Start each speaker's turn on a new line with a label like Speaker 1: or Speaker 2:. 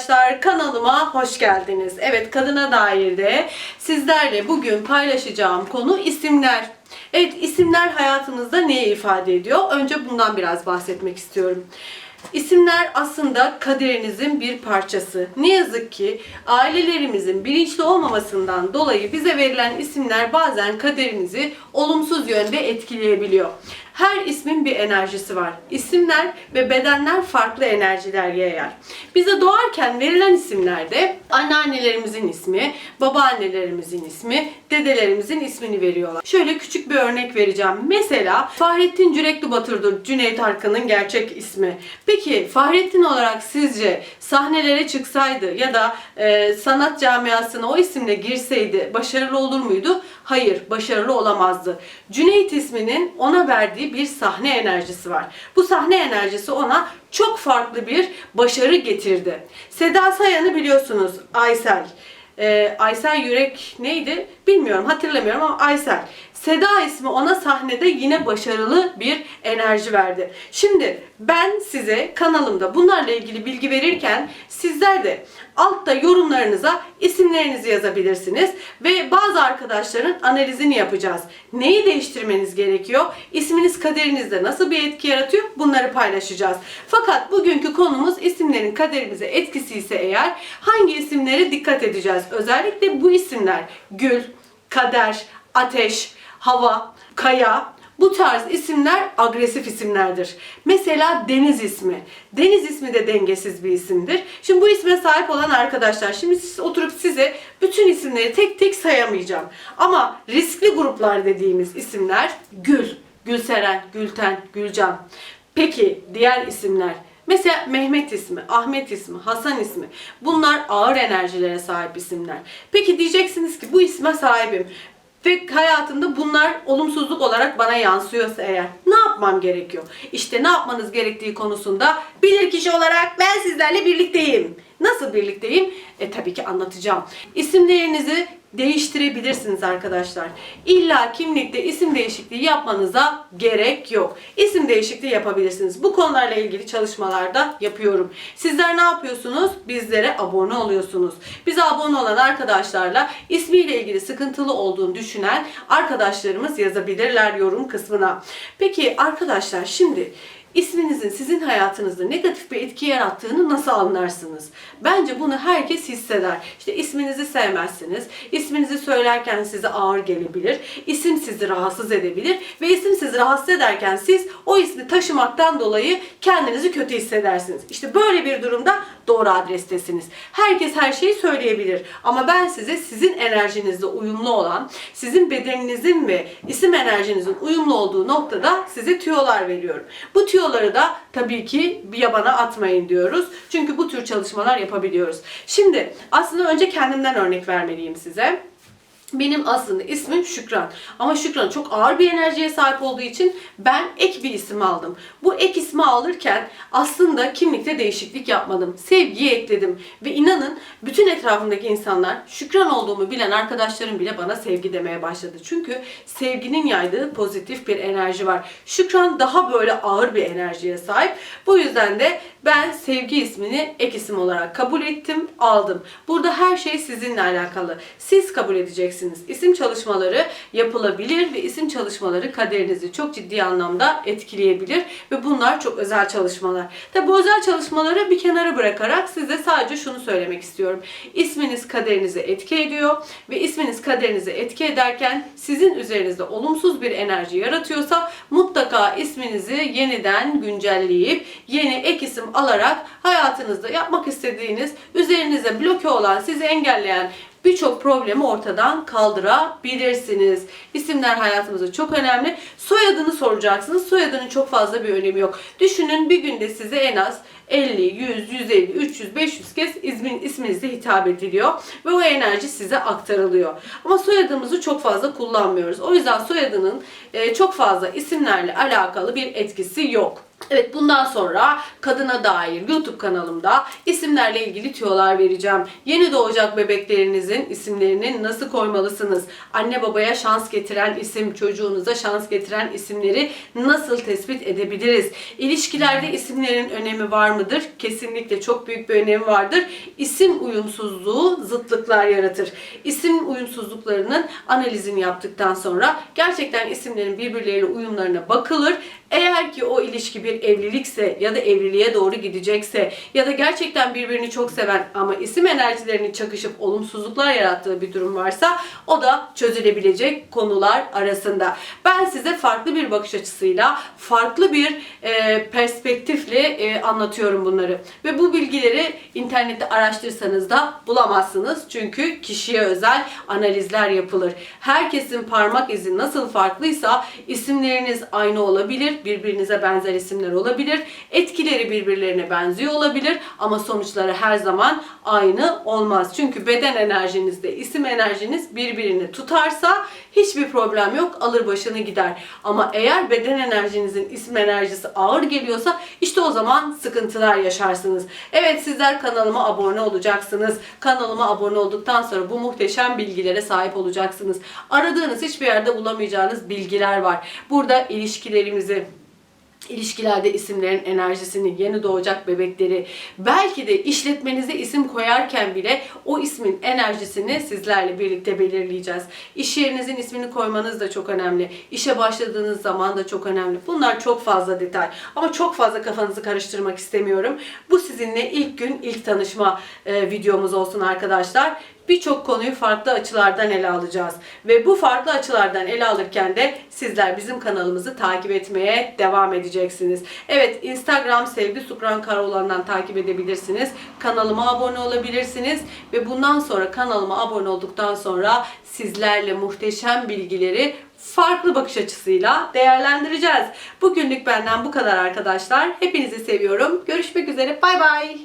Speaker 1: Arkadaşlar kanalıma hoş geldiniz. Evet kadına dair de sizlerle bugün paylaşacağım konu isimler. Evet isimler hayatınızda neyi ifade ediyor? Önce bundan biraz bahsetmek istiyorum. İsimler aslında kaderinizin bir parçası. Ne yazık ki ailelerimizin bilinçli olmamasından dolayı bize verilen isimler bazen kaderimizi olumsuz yönde etkileyebiliyor. Her ismin bir enerjisi var. İsimler ve bedenler farklı enerjiler yayar. Bize doğarken verilen isimlerde anneannelerimizin ismi, babaannelerimizin ismi, dedelerimizin ismini veriyorlar. Şöyle küçük bir örnek vereceğim. Mesela Fahrettin Cürekli Batır'dır Cüneyt Arkın'ın gerçek ismi. Peki Fahrettin olarak sizce sahnelere çıksaydı ya da e, sanat camiasına o isimle girseydi başarılı olur muydu? Hayır, başarılı olamazdı. Cüneyt isminin ona verdiği bir sahne enerjisi var. Bu sahne enerjisi ona çok farklı bir başarı getirdi. Seda Sayan'ı biliyorsunuz, Aysel. Ee, Aysel Yürek neydi? Bilmiyorum, hatırlamıyorum ama Aysel. Seda ismi ona sahnede yine başarılı bir enerji verdi. Şimdi ben size kanalımda bunlarla ilgili bilgi verirken sizler de altta yorumlarınıza isimlerinizi yazabilirsiniz ve bazı arkadaşların analizini yapacağız. Neyi değiştirmeniz gerekiyor? İsminiz kaderinizde nasıl bir etki yaratıyor? Bunları paylaşacağız. Fakat bugünkü konumuz isimlerin kaderimize etkisi ise eğer hangi isimlere dikkat edeceğiz? Özellikle bu isimler Gül, Kader, Ateş, Hava, Kaya, bu tarz isimler agresif isimlerdir. Mesela Deniz ismi. Deniz ismi de dengesiz bir isimdir. Şimdi bu isme sahip olan arkadaşlar, şimdi siz oturup size bütün isimleri tek tek sayamayacağım. Ama riskli gruplar dediğimiz isimler Gül, Gülseren, Gülten, Gülcan. Peki diğer isimler Mesela Mehmet ismi, Ahmet ismi, Hasan ismi. Bunlar ağır enerjilere sahip isimler. Peki diyeceksiniz ki bu isme sahibim. Ve hayatımda bunlar olumsuzluk olarak bana yansıyorsa eğer ne yapmam gerekiyor? İşte ne yapmanız gerektiği konusunda bilirkişi olarak ben sizlerle birlikteyim. Nasıl birlikteyim? E tabii ki anlatacağım. İsimlerinizi değiştirebilirsiniz arkadaşlar. İlla kimlikte isim değişikliği yapmanıza gerek yok. İsim değişikliği yapabilirsiniz. Bu konularla ilgili çalışmalarda yapıyorum. Sizler ne yapıyorsunuz? Bizlere abone oluyorsunuz. Bize abone olan arkadaşlarla ismiyle ilgili sıkıntılı olduğunu düşünen arkadaşlarımız yazabilirler yorum kısmına. Peki arkadaşlar şimdi İsminizin sizin hayatınızda negatif bir etki yarattığını nasıl anlarsınız? Bence bunu herkes hisseder. İşte isminizi sevmezsiniz. İsminizi söylerken size ağır gelebilir. İsim sizi rahatsız edebilir. Ve isim sizi rahatsız ederken siz o ismi taşımaktan dolayı kendinizi kötü hissedersiniz. İşte böyle bir durumda doğru adrestesiniz. Herkes her şeyi söyleyebilir. Ama ben size sizin enerjinizle uyumlu olan, sizin bedeninizin ve isim enerjinizin uyumlu olduğu noktada size tüyolar veriyorum. Bu tüyoları da tabii ki bir yabana atmayın diyoruz. Çünkü bu tür çalışmalar yapabiliyoruz. Şimdi aslında önce kendimden örnek vermeliyim size. Benim aslında ismim Şükran. Ama Şükran çok ağır bir enerjiye sahip olduğu için ben ek bir isim aldım. Bu ek ismi alırken aslında kimlikte değişiklik yapmadım. Sevgiyi ekledim. Ve inanın bütün etrafımdaki insanlar Şükran olduğumu bilen arkadaşlarım bile bana sevgi demeye başladı. Çünkü sevginin yaydığı pozitif bir enerji var. Şükran daha böyle ağır bir enerjiye sahip. Bu yüzden de ben sevgi ismini ek isim olarak kabul ettim, aldım. Burada her şey sizinle alakalı. Siz kabul edeceksiniz. İsim çalışmaları yapılabilir ve isim çalışmaları kaderinizi çok ciddi anlamda etkileyebilir ve bunlar çok özel çalışmalar. Tabi bu özel çalışmaları bir kenara bırakarak size sadece şunu söylemek istiyorum. İsminiz kaderinize etki ediyor ve isminiz kaderinize etki ederken sizin üzerinizde olumsuz bir enerji yaratıyorsa mutlaka isminizi yeniden güncelleyip yeni ek isim alarak hayatınızda yapmak istediğiniz, üzerinize bloke olan, sizi engelleyen birçok problemi ortadan kaldırabilirsiniz. İsimler hayatımızda çok önemli. Soyadını soracaksınız. Soyadının çok fazla bir önemi yok. Düşünün bir günde size en az 50, 100, 150, 300, 500 kez ismin, isminizle hitap ediliyor ve o enerji size aktarılıyor. Ama soyadımızı çok fazla kullanmıyoruz. O yüzden soyadının e, çok fazla isimlerle alakalı bir etkisi yok. Evet bundan sonra kadına dair YouTube kanalımda isimlerle ilgili tüyolar vereceğim. Yeni doğacak bebeklerinizin isimlerini nasıl koymalısınız? Anne babaya şans getiren isim, çocuğunuza şans getiren isimleri nasıl tespit edebiliriz? İlişkilerde isimlerin önemi var mıdır? Kesinlikle çok büyük bir önemi vardır. İsim uyumsuzluğu zıtlıklar yaratır. İsim uyumsuzluklarının analizini yaptıktan sonra gerçekten isimlerin birbirleriyle uyumlarına bakılır. Eğer ki o ilişki bir evlilikse ya da evliliğe doğru gidecekse ya da gerçekten birbirini çok seven ama isim enerjilerinin çakışıp olumsuzluklar yarattığı bir durum varsa o da çözülebilecek konular arasında. Ben size farklı bir bakış açısıyla, farklı bir e, perspektifle e, anlatıyorum bunları. Ve bu bilgileri internette araştırsanız da bulamazsınız. Çünkü kişiye özel analizler yapılır. Herkesin parmak izi nasıl farklıysa isimleriniz aynı olabilir, birbirinize benzer isimler olabilir, etkileri birbirlerine benziyor olabilir ama sonuçları her zaman aynı olmaz. Çünkü beden enerjinizde isim enerjiniz birbirini tutarsa hiçbir problem yok, alır başını gider. Ama eğer beden enerjinizin isim enerjisi ağır geliyorsa işte o zaman sıkıntılar yaşarsınız. Evet sizler kanalıma abone olacaksınız. Kanalıma abone olduktan sonra bu muhteşem bilgilere sahip olacaksınız. Aradığınız hiçbir yerde bulamayacağınız bilgiler var. Burada ilişkilerimizi, İlişkilerde isimlerin enerjisini, yeni doğacak bebekleri, belki de işletmenize isim koyarken bile o ismin enerjisini sizlerle birlikte belirleyeceğiz. İş yerinizin ismini koymanız da çok önemli. İşe başladığınız zaman da çok önemli. Bunlar çok fazla detay. Ama çok fazla kafanızı karıştırmak istemiyorum. Bu sizinle ilk gün, ilk tanışma e, videomuz olsun arkadaşlar birçok konuyu farklı açılardan ele alacağız. Ve bu farklı açılardan ele alırken de sizler bizim kanalımızı takip etmeye devam edeceksiniz. Evet Instagram Sevgi Sukran Karaoğlan'dan takip edebilirsiniz. Kanalıma abone olabilirsiniz. Ve bundan sonra kanalıma abone olduktan sonra sizlerle muhteşem bilgileri farklı bakış açısıyla değerlendireceğiz. Bugünlük benden bu kadar arkadaşlar. Hepinizi seviyorum. Görüşmek üzere. Bay bay.